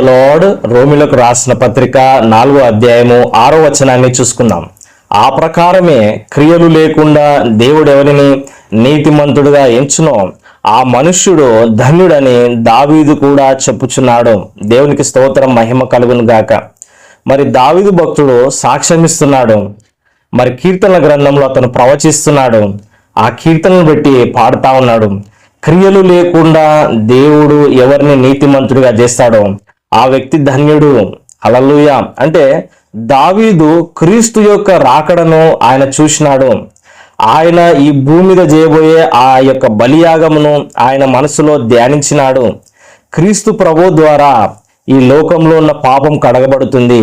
Lord రోమిలకు రాసిన పత్రిక నాలుగో అధ్యాయము ఆరో వచనాన్ని చూసుకుందాం. ఆ ప్రకారమే క్రియలు లేకుండా దేవుడు ఎవరిని నీతిమంతుడుగా ఎంచునో ఆ మనుష్యుడు ధన్యుడని దావీదు కూడా చెప్పుచున్నాడు. దేవునికి స్తోత్రం మహిమ కలుగును గాక. మరి దావీదు భక్తుడు సాక్ష్యమిస్తున్నాడు. మరి కీర్తనల గ్రంథంలో అతను ప్రవచిస్తున్నాడు. ఆ కీర్తనను బట్టి పాడుతా ఉన్నాడు. క్రియలు లేకుండా దేవుడు ఎవరిని నీతిమంతుడిగా చేస్తాడో ఆ వ్యక్తి ధన్యుడు. అలలుయ అంటే దావీదు క్రీస్తు యొక్క రాకడను ఆయన చూసినాడు. ఆయన ఈ భూమి మీద చేయబోయే ఆ యొక్క బలియాగమును ఆయన మనసులో ధ్యానించినాడు. క్రీస్తు ప్రభు ద్వారా ఈ లోకంలో ఉన్న పాపం కడగబడుతుంది.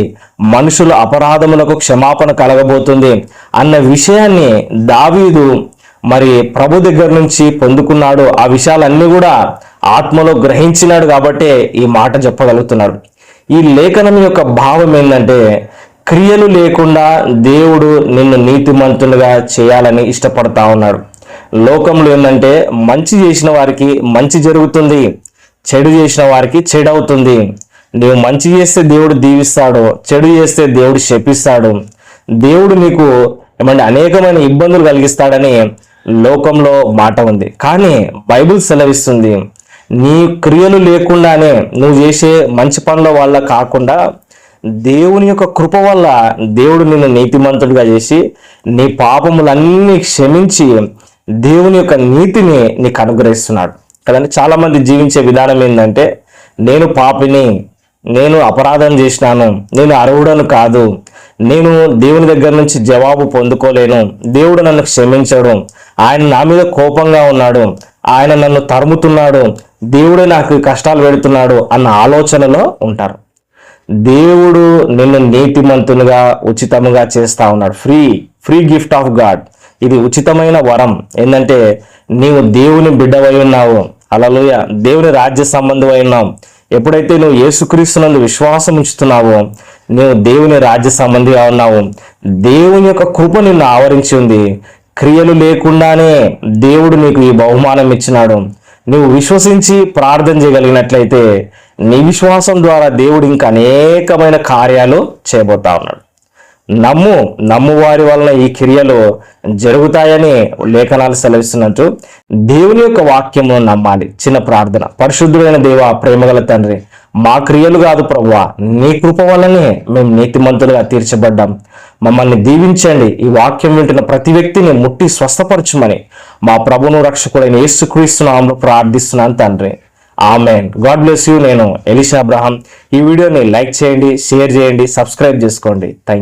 మనుషుల అపరాధములకు క్షమాపణ కలగబోతుంది అన్న విషయాన్ని దావీదు మరి ప్రభు దగ్గర నుంచి పొందుకున్నాడు. ఆ విషయాలన్నీ కూడా ఆత్మలో గ్రహించినాడు కాబట్టే ఈ మాట చెప్పగలుగుతున్నాడు. ఈ లేఖనం యొక్క భావం ఏంటంటే క్రియలు లేకుండా దేవుడు నిన్ను నీతిమంతులుగా చేయాలని ఇష్టపడతా ఉన్నాడు. లోకంలో ఏంటంటే మంచి చేసిన వారికి మంచి జరుగుతుంది చెడు చేసిన వారికి చెడు అవుతుంది నీవు మంచి చేస్తే దేవుడు దీవిస్తాడు చెడు చేస్తే దేవుడు శపిస్తాడు. దేవుడు నీకు ఏమంటే అనేకమైన ఇబ్బందులు కలిగిస్తాడని లోకంలో మాట ఉంది. కానీ బైబిల్ సెలవిస్తుంది నీ క్రియలు లేకుండానే నువ్వు చేసే మంచి పనుల వల్ల కాకుండా దేవుని యొక్క కృప వల్ల దేవుడు నిన్ను నీతిమంతుడిగా చేసి నీ పాపములన్నీ క్షమించి దేవుని యొక్క నీతిని నీకు అనుగ్రహిస్తున్నాడు. కదండి? చాలామంది జీవించే విధానం ఏంటంటే నేను పాపిని నేను అపరాధం చేసినాను నేను అర్హుడను కాదు నేను దేవుని దగ్గర నుంచి జవాబు పొందుకోలేను దేవుడు నన్ను క్షమించడు ఆయన నా మీద కోపంగా ఉన్నాడు ఆయన నన్ను తరుముతున్నాడు దేవుడే నాకు కష్టాలు పెడుతున్నాడు అన్న ఆలోచనలో ఉంటారు. దేవుడు నిన్ను నీతిమంతునిగా ఉచితముగా చేస్తా ఉన్నాడు. Free free gift of God ఇది ఉచితమైన వరం. ఏంటంటే నీవు దేవుని బిడ్డవై ఉన్నావు. అలలోయ దేవుని రాజ్య సంబంధమై ఉన్నావు. ఎప్పుడైతే నువ్వు యేసుక్రీస్తునందు విశ్వాసం ఉంచుతున్నావో నువ్వు దేవుని రాజ్య సంబంధిగా ఉన్నావు. దేవుని యొక్క కృప నిన్ను ఆవరించి ఉంది. క్రియలు లేకుండానే దేవుడు నీకు ఈ బహుమానం ఇచ్చినాడు. నువ్వు విశ్వసించి ప్రార్థన చేయగలిగినట్లయితే నీ విశ్వాసం ద్వారా దేవుడు ఇంకా అనేకమైన కార్యాలు చేయబోతా ఉన్నాడు. నమ్ము నమ్ము వారి వలన ఈ క్రియలు జరుగుతాయని లేఖనాలు సెలవిస్తున్నట్టు దేవుని యొక్క వాక్యము నమ్మాలి. చిన్న ప్రార్థన. పరిశుద్ధుడైన దేవ ప్రేమగల తండ్రి మా క్రియలు కాదు ప్రవ్వా నీ కృప వల్లనే మేము నీతిమంతులుగా తీర్చబడ్డాం. మమ్మల్ని దీవించండి. ఈ వాక్యం వింటున్న ప్రతి వ్యక్తిని ముట్టి స్వస్థపరచుమని మా ప్రభును రక్షకుడైన యేసుక్రీస్తునామంలో ప్రార్థిస్తున్నాను తండ్రి. ఆమెన్. God bless you. నేను ఎలిషా అబ్రహాం. ఈ వీడియోని లైక్ చేయండి షేర్ చేయండి సబ్స్క్రైబ్ చేసుకోండి. థ్యాంక్